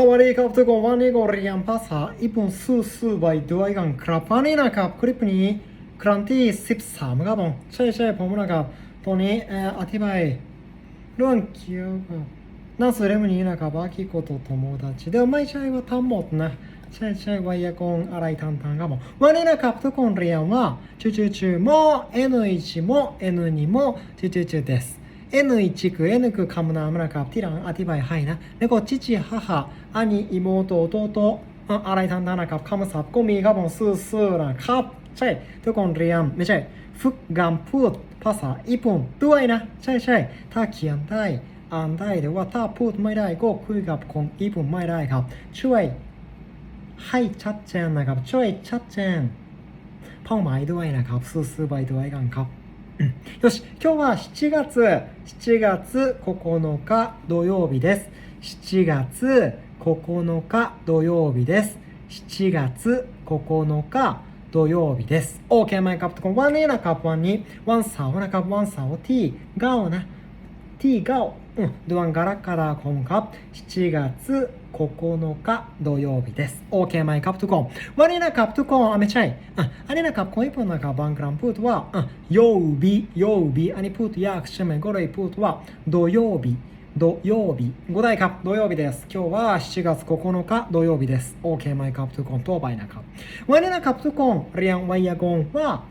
สวัสดีครับทุกคนวันนี้ก็เรียนภาษาญี่ปุ่นสู้ๆไปด้วยกันครับวันนี้นะครับคลิปนี้ครั้งที่ 13ครับผมใช่ใช่ๆผมนะครับตอนนี้อ่ออธิบายเรื่องเกี่ยวกับหนังสือเล่มนี้นะครับอากิโกโตโตโมดาชิเดี๋ยวไม่ใช่ว่าทั้งหมดนะใช่ใช่ๆไวยากรณ์อะไรต่างๆครับผมวันนี้นะครับทุกคนเรียนว่าจูจูจูโม N1 โม N2 โมจูจูจูです N1 区 N 区คำนามนะครับที่เราอธิบายให้นะแล้วก็父母兄妹弟อ่ะอะไรต่างๆนะครับคำศัพท์ก็มีครับผมซื่อๆนะครับใช่ทุกคนเรียนไม่ใช่ฝึกการพูดภาษาญี่ปุ่นด้วยนะ ใช่ใช่ๆถ้าเขียนได้อ่านได้แต่ว่าถ้าพูดไม่ได้ก็คุยกับคนญี่ปุ่นไม่ได้ครับ ช่วยให้ชัดเจนนะครับ ช่วยชัดเจนเป้าหมายด้วยนะครับซื่อๆไปด้วยกันครับ よし、今日は7月、7月9日土曜日です。7月9日土曜日です。7月9日土曜日です。OK, my cup とこワンエなカップワンに、ワンサオナカップワンサオティーガオな。ティーガオ。うん、ドワンガラカラコンカップ。7月9日土曜日です。OK, my Capcom. 悪いな、Capcom. あめちゃい。イ、あれな、カプトコン一本な、バンクランプートは、曜日、曜日、アニプート、やくしメゴレイプートは、土曜日。土曜日、5大カップ土曜日です。今日は7月9日土曜日です。OK マイカプトコンとバイナカップ。ワイナカップトコン、リアンワイヤゴンは、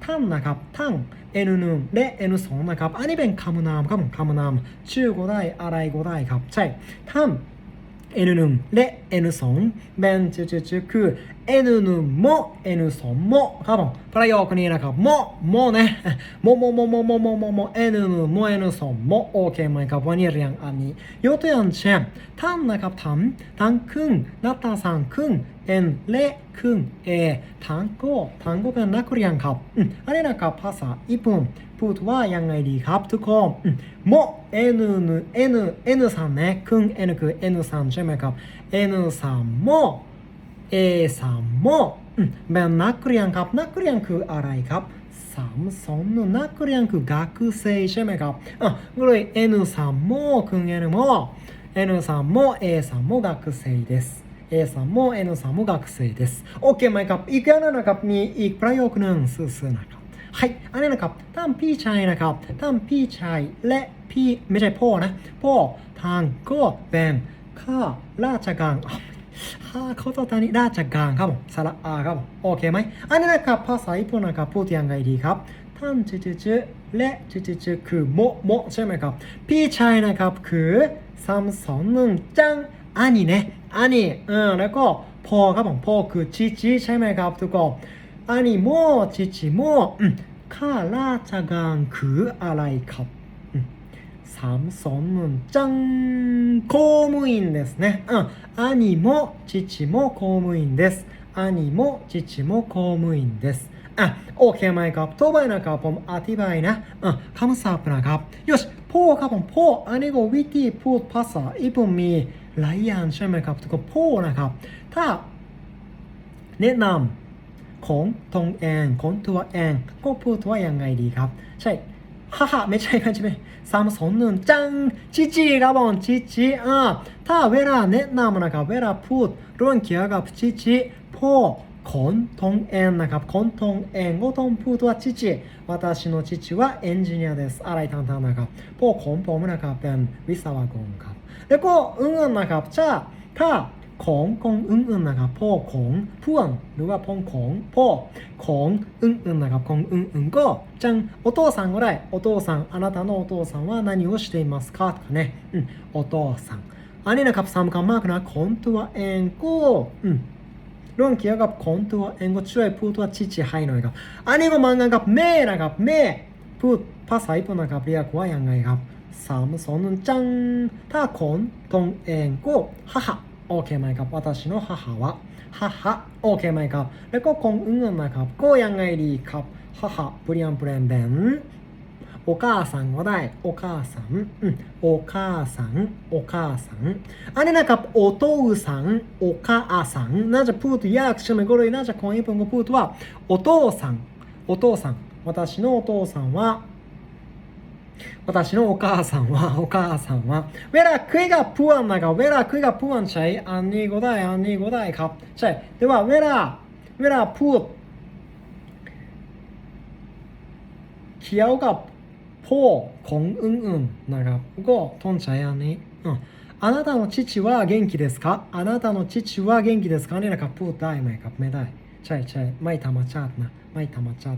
タンナカップ、タン、エヌヌン、レ、エヌソンナカップ、アニベンカムナム、カムカムナム、中五代、アライ5大カップ、チャイ、タン、N1 และ N2 แบนเจเจคือ N1 も N2 もครับผมประโยคนี้นะครับももねもももももももも N1 も N2 もโอเคไหมครับวันนี้เรียนอันนี้ยกตัวอย่างเช่นท่านนะครับท่านท่านครึ่งนัตตาさんครึ่ง N และครึ่ง A 単語単語เป็นนักเรียนครับอืมอันนี้นะครับภาษาญี่ปุ่นพูดว่ายังไงดีครับทุกคนอืมโม N N N さんねครึ่ง N คือ N さんใช่ไหมครับ N さんも A さんもอืมเป็นนักเรียนครับนักเรียนคืออะไรครับสามสองのนักเรียนคือ学生ใช่ไหมครับอ่ะก็เลย N さんもครึ่ง N も N さんも A さんも学生です A さんも N さんも学生です โอเคไหมครับ อีกอย่างหนึงนะครับ มีอีกประโยคหนึ่งซื่อๆนะครับはいอันนี้นะครับท่านพี่ชายนะครับท่านพี่ชายและพี่ไม่ใช่พ่อนะ พ่อทางก็เป็นข้าราชการ อะข้าเขาตอนนี้ราชการครับผมสระอาครับผมโอเคไหมอันนี้นะครับภาษาญี่ปุ่นนะครับพูดยังไงดีครับท่านจืจืจืและจืจืจืคือโมโมใช่ไหมครับ พี่ชายนะครับคือสามสองหนึ่งจังอันนี้เนี่ยอันนี้เออแล้วก็พ่อครับผมพ่อคือชิชิใช่ไหมครับทุกคนอันนี้โมชิชิโมอืมข้าราชการคืออะไรครับ อืมสามสองหนึ่งจัง公務員ですねうん兄も父も公務員です兄も父も公務員ですอ่ะโอเคไหมครับต่อไปนะครับผมอธิบายนะอ่ะคำศัพท์นะครับよしพ่อครับผมพ่ออันนี้ก็วิธีพูดภาษาญี่ปุ่นมีหลายอย่างใช่ไหมครับทุกคนพ่อนะครับ ถ้าแนะนำของตนเองของตัวเองก็พูดว่ายังไงดีครับ ใช่ ฮ่าฮ่าไม่ใช่ครับใช่ไหมสามสองหนึ่งจังจีจีครับผมจีจีอ่าถ้าเวลาแนะนำนะครับเวลาพูดเรื่องเกี่ยวกับจีจีพ่อของตนเองนะครับของตนเองก็ต้องพูดว่า父私の父はエンジニアですอะไรต่างๆนะครับพ่อของผมนะครับเป็นวิศวกรครับ แล้วก็อื่นๆนะครับถ้าถ้า ของของอื่นๆนะครับพ่อของเพื่อนหรือว่าพ่อของพ่อของอื่นๆนะครับของอื่นๆก็จังお父さんก็ได้お父さんあなたのお父さんは何をしていますかとかねอืมお父さんอันนี้นะครับสำคัญมากนะของตัวเองก็อืมเรื่องเกี่ยวกับของตัวเองก็ช่วยพูดว่า父ให้หน่อยครับ อันนี้ก็มันกันกับแม่นะครับแม่พูดภาษาญี่ปุ่นนะครับเรียกว่ายังไงครับ สามสองหนึ่งจังถ้าคนตนเองก็母โ OK マイカップ。私の母は母 OK マイカップ。レココンうんうんマイカップ。こうやんがいりカップ。母プリアンプレンベンお母さんおだいお母さん、うん、お母さん。お母さん。あれなんかお父さん。お母さん。なじゃプートやくしめごろい。なじゃこんいぷんごプートはお父さん。お父さん。私のお父さんは私のお母さんは、お母さんは、ウェラクイがプワンなが、ウェラクイがプアンチャイ、アンニーゴダイ、アンニーゴダイか、チャイ。では、ウェラ、ウェラプー、キヤオがポー、コンウンウンなが、ゴ、トンちゃいやニ。うん。あなたの父は元気ですか？あなたの父は元気ですか？ねなか、プーダイ、マイカ、メダイ、チャイチャイ、マイタマチャーな。まいたまち。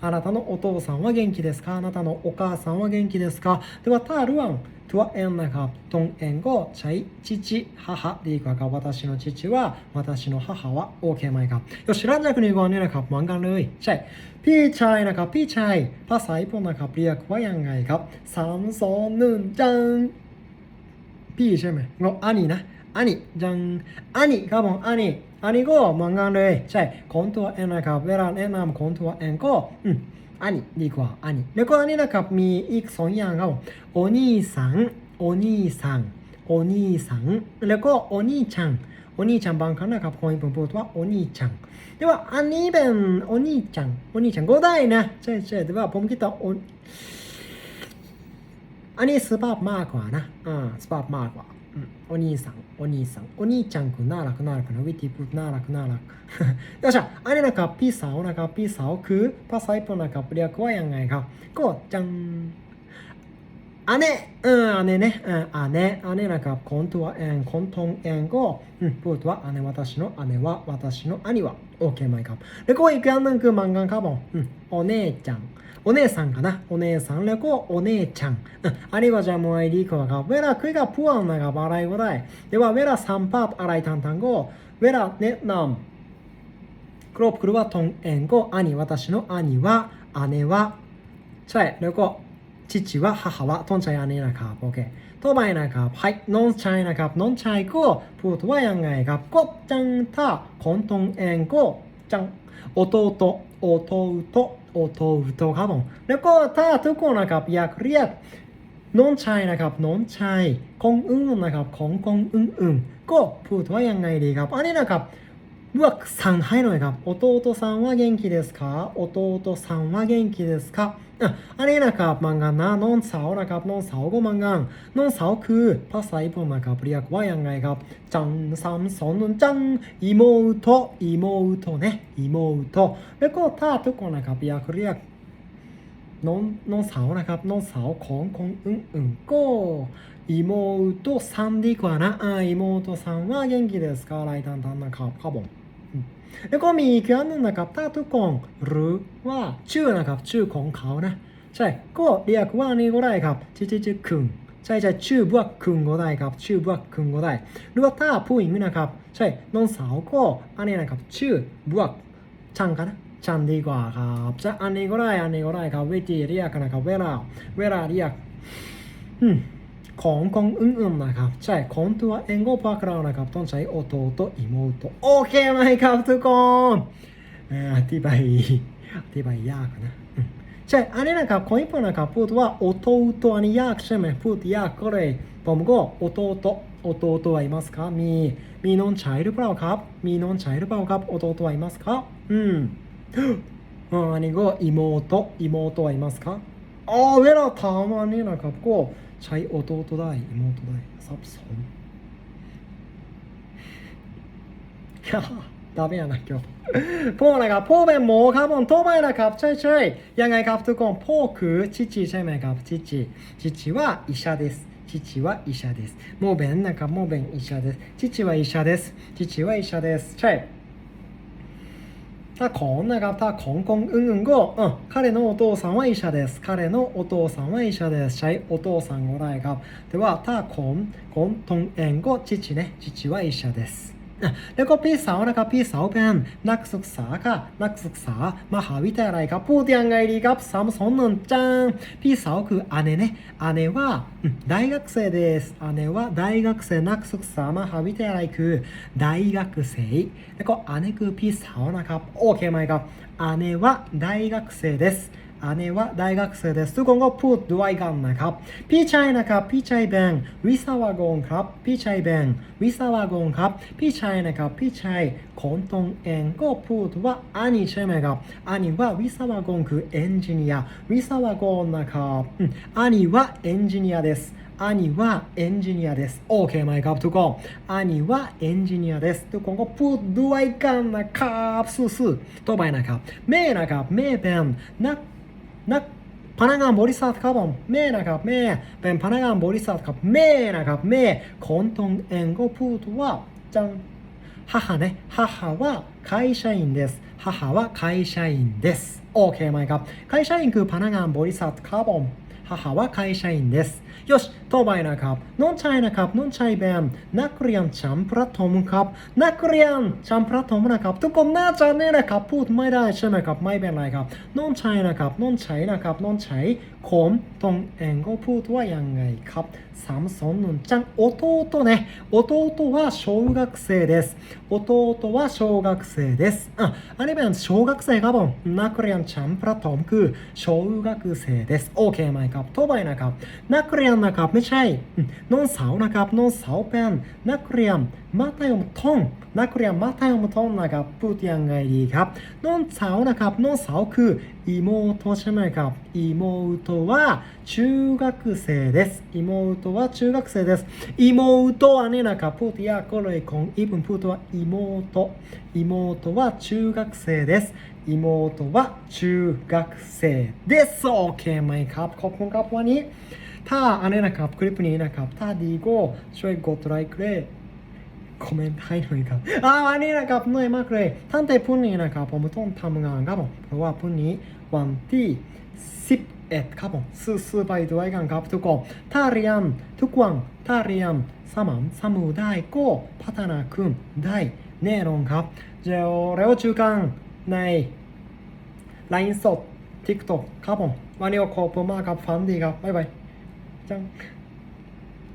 あなたのお父さんは元気ですか？あなたのお母さんは元気ですか？では、タルワン、とはえんなか、とんえんご、ちゃい、父、母でいくか、私の父は、私の母は、OK まいか。よし、ランジャクにご案内なか、漫画ぬい、ちゃい。ピーチャイなか、ピーチャイ、パサイポなか、プリアクワヤンがいか、サムソンヌン、ジゃン。ピーチャイめ、の、兄な、ジャゃアニ。カボン、兄。 อันนี้ก็เหมือนกันเลย ใช่ของตัวเองนะครับเวลาแนะนำของตัวเองก็อืมอันนี้ดีกว่าอันนี้แล้วก็อันนี้นะครับมีอีกสองอย่างครับโอนี่สังโอนี่สังโอนี่สังแล้วก็โอนี่ชังโอนี่ชังบางครั้งนะครับคนญี่ปุ่นพูดว่าโอนี่ชังแต่ว่าอันนี้เป็นโอนี่ชังโอนี่ชังก็ได้นะใช่ใช่แต่ว่าผมคิดว่าโออันนี้สภาพมากกว่านะอ่าสภาพมากกว่า うん、お兄さん、お兄さん、お兄ちゃんくん、ならくならくな、ウィティプー、ならくなら。よっしゃ、あれなか、ピーサー、おなか、ピーサーをくう、パサイプなか、プリアクはやんがいか、こう、じゃん。姉、うん、姉ね、うん、姉、姉なんか、本当は、えん、混え英語、う。ん、プートは姉、私の姉は、私の兄は、OK、マイカッ。レコイクアンナンクマンガンカボン、うん、お姉ちゃん。お姉さんかな。お姉さん、レコ、お姉ちゃん。うん、あれはじゃもういりこが、ウェラクイがプアンナがバライゴダイ。では、ウェラサンパープ、アライタンタンゴ、ウェラ、ネ、ナン。クロープクルはトンえんゴ、兄、私の兄は、姉は、チャイ、レコ、父は母はต้องใช้อันนี้นะครับโอเคต่อไปนะครับはいน้องชายนะครับน้องชายก็พูดว่ายังไงครับก็จังถ้าของตงเองก็จัง弟弟弟ครับผมแล้วก็ถ้าทุกคนนะครับอยากเรียกน้องชายนะครับน้องชายของอื่นนะครับของของอื่นๆก็พูดว่ายังไงดีครับอันนี้นะครับ เลือกสั่งให้หน่อยครับ弟さんは元気ですか弟さんは元気ですか อ่ะอันนี้นะครับมังงานนะน้องสาวนะครับน้องสาวก็มังงานน้องสาวคือภาษาญี่ปุ่นนะครับเรียกว่ายังไงครับจังสามสองหนึ่งจังอีโมโตอีโมโตねอีโมโตแล้วก็ถ้าทุกคนนะครับอยากเรียก น้องน้องสาวนะครับน้องสาวของคนอื่นๆก็อีโมโตさんดีกว่านะอ่าอีโมโตさんは元気ですかอะไรต่างๆนะครับครับผมอืม แล้วก็มีอีกอย่นึงนะครับถ้าทุกคนรู้ว่าชื่อนะครับชื่อของเขานะใช่ก็เรียกว่านี่ก็ได้ครับชื่อชื่อชื่อคุงใช่ใช่ชื่อบวกคุงก็ได้ครับชื่อบวกคุงก็ได้หรือว่าถ้าผู้หญิงนะครับใช่น้องสาวก็อันนี้นะครับชื่อบวกช่างกันนะชันดีกว่าครับจะอันนี้ก็ได้อันนี้ก็ได้ครับวิธีเรียกนะครับเวลาเวลาเรียกอืม ของของอื่นๆนะครับ ใช่ ของตัวเองก็พวกเรานะครับ ต้องใช้โอโตโตอิโมโตโอเคไหมครับทุกคนอธิบายอธิบายยากนะใช่ อันนี้นะครับคนญี่ปุ่นนะครับพูดว่าโอโตโตอันนี้ยากใช่ไหมพูดยากก็เลยผมก็โอโตโตโอโตโตไอมัสครับมีมีน้องชายหรือเปล่าครับ มีน้องชายหรือเปล่าครับโอโตโตไอมัสครับอืมอันนี้ก็อิโมโตอิโมโตไอมัสครับอ๋อเวลาถามอันนี้นะครับก็ ใช้弟ได้妹ได้ซับซ้อนฮ่าダメやな今日พ่อนะครับพ่อเป็นหมอครับผมต่อไปนะครับใช่ใช่ยังไงครับทุกคนพ่อคือ父ใช่ไหมครับ父父は医者です父は医者ですもうเป็นนะครับもうเป็น医者です父は医者です父は医者ですใช่ ถ้ たこんながたこんこんうんうんご、うん、彼のお父さんは医者です。彼のお父さんは医者です。シャイお父さんごらいが。では、たこん、こんとんえんご、父ね。父は医者です。 แล้วก็พี่สาวนะครับพี่สาวเป็นนักศึกษาค่ะนักศึกษามหาวิทยาลัยครับพูดยังไงดีครับสามสองหนึ่งจังพี่สาวคือ姉ね姉はอืม大学生です姉は大学生นักศึกษามหาวิทยาลัยคือ大学生แล้วก็姉คือพี่สาวนะครับโอเคไหมครับ姉は大学生です อันนี้ว่า大学生ですทุกคนก็พูดด้วยกันนะครับ พี่ชายนะครับพี่ชายแบงวิศวกรครับ พี่ชายแบงวิศวกรครับ พี่ชายนะครับพี่ชายคนตรงเองก็พูดว่าอันนี้ใช่ไหมครับอันนี้ว่าวิศวกรคือเอนจิเนียร์วิศวกรนะครับอืมอันนี้ว่าเอนจิเนียร์ですอันนี้ว่าเอนจิเนียร์ですโอเคไหมครับทุกคนอันนี้ว่าเอนจิเนียร์ですทุกคนก็พูดด้วยกันนะครับสู้ๆต่อไปนะครับแม่นะครับแม่เป็นนัก นักพนักงานบริษัทครับผมแม่นะครับแม่เป็นพนักงานบริษัทครับแม่นะครับแม่คนตรงเองก็พูดว่าจัง母ね母は会社員です母は会社員ですโอเคไหมครับ会社員คือพนักงานบริษัทครับผม母は会社員です よしต่อไปนะครับน้องชายนะครับน้องชายเป็นนักเรียนชั้นประถมครับ นักเรียนชั้นประถมนะครับ ทุกคนน่าจะเนี่ยนะครับพูดไม่ได้ใช่ไหมครับไม่เป็นไรครับน้องชายนะครับน้องชายนะครับน้องชายคนตรงเองก็พูดว่ายังไงครับสามสองหนึ่งจัง弟ね弟は小学生です弟は小学生ですอ่ะอันนี้เป็น小学生ครับผมนักเรียนชั้นประถมคือ小学生ですโอเคไหมครับต่อไปนะครับ นักเรียน นะครับไม่ใช่ น้องสาวนะครับน้องสาวเป็นนักเรียนมัธยมต้นนักเรียนมัธยมต้นนะครับพูดยังไงดีครับ น้องสาวนะครับน้องสาวคืออีโมโตใช่ไหมครับอีโมโตว่า中学生ですอีโมโตว่า中学生ですอีโมโตอันนี้นะครับพูดยากก็เลยของอีบุนพูดว่าอีโมโตอีโมโตว่า中学生ですอีโมโตว่า中学生ですโอเคไหมครับขอบคุณครับวันนี้ ถ้าอันนี้นะครับคลิปนี้นะครับ ถ้าดีก็ช่วยกดไลค์เลยคอมเมนต์ให้หน่อยครับอ่าวันนี้นะครับเหนื่อยมากเลยตั้งแต่พรุ่งนี้นะครับ ผมต้องทำงานครับผมเพราะว่าพรุ่งนี้วันที่ 11ครับผมสู้ๆไปด้วยกันครับทุกคนถ้าเรียนทุกวันถ้าเรียนสม่ำเสมอได้ก็พัฒนาขึ้นได้แน่นอนครับเดี๋ยวเร็วเจอกันใน LINE สด TikTok ครับผมวันนี้ขอบคุณมากครับฝันดีครับ บ๊ายบาย จัง